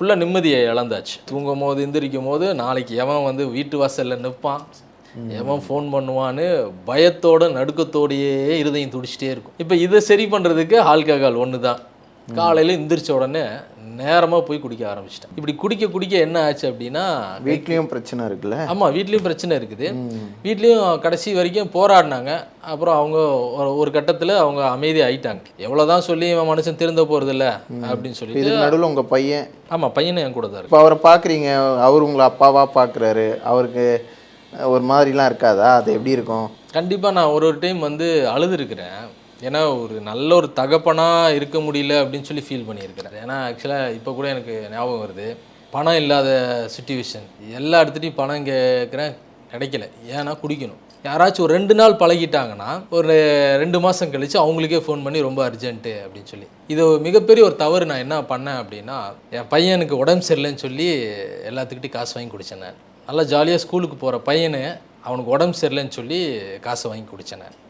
ஃபுல்லாக நிம்மதியை இழந்தாச்சு. தூங்கும் போது எந்திரிக்கும் போது நாளைக்கு எவன் வந்து வீட்டு வாசலில் நிற்பான் எவன் ஃபோன் பண்ணுவான்னு பயத்தோட நடுக்கத்தோடையே இருதயம் துடிச்சிட்டே இருக்கும். இப்போ இதை சரி பண்ணுறதுக்கு ஆல்கஹால் ஒன்று தான் காலையில் எந்திரிச்ச உடனே நேரமாக போய் குடிக்க ஆரம்பிச்சிட்டேன். இப்படி குடிக்க குடிக்க என்ன ஆச்சு அப்படின்னா வீட்லேயும் பிரச்சனை இருக்குல்ல? ஆமாம் வீட்லேயும் பிரச்சனை இருக்குது. வீட்லேயும் கடைசி வரைக்கும் போராடினாங்க. அப்புறம் அவங்க ஒரு- கட்டத்தில் அவங்க அமைதி ஆயிட்டாங்க. எவ்வளோதான் சொல்லி இவன் மனுஷன் திருந்த போகிறதில்ல அப்படின்னு சொல்லிட்டு இதுக்கு நடுவில் உங்கள் பையன்? ஆமாம் பையனும் என் கூட தான் இப்போ அவரை பார்க்குறீங்க அவர் உங்களை அப்பாவா பார்க்குறாரு அவருக்கு ஒரு மாதிரிலாம் இருக்காதா? அது எப்படி இருக்கும்? கண்டிப்பாக நான் ஒரு ஒரு டைம் வந்து அழுதுருக்கிறேன். ஏன்னா ஒரு நல்ல ஒரு தகப்பனாக இருக்க முடியல அப்படின்னு சொல்லி ஃபீல் பண்ணியிருக்கிறேன் ஏன்னா ஆக்சுவலாக இப்போ கூட எனக்கு ஞாபகம் வருது. பணம் இல்லாத சுச்சுவேஷன் எல்லா இடத்துலையும் பணம் கேட்குறேன் கிடைக்கல. ஏன்னா குடிக்கணும். யாராச்சும் ஒரு ரெண்டு நாள் பழகிட்டாங்கன்னா ஒரு ரெண்டு மாதம் கழித்து அவங்களுக்கே ஃபோன் பண்ணி ரொம்ப அர்ஜென்ட்டு அப்படின்னு சொல்லி. இது மிகப்பெரிய ஒரு தவறு நான் என்ன பண்ணேன் அப்படின்னா என் பையனுக்கு உடம்பு சரியில்லைன்னு சொல்லி எல்லாத்துக்கிட்டையும் காசு வாங்கி குடித்தேன் நல்லா ஜாலியாக ஸ்கூலுக்கு போகிற பையனு அவனுக்கு உடம்பு சரியில்லைன்னு சொல்லி காசை வாங்கி குடித்தேன்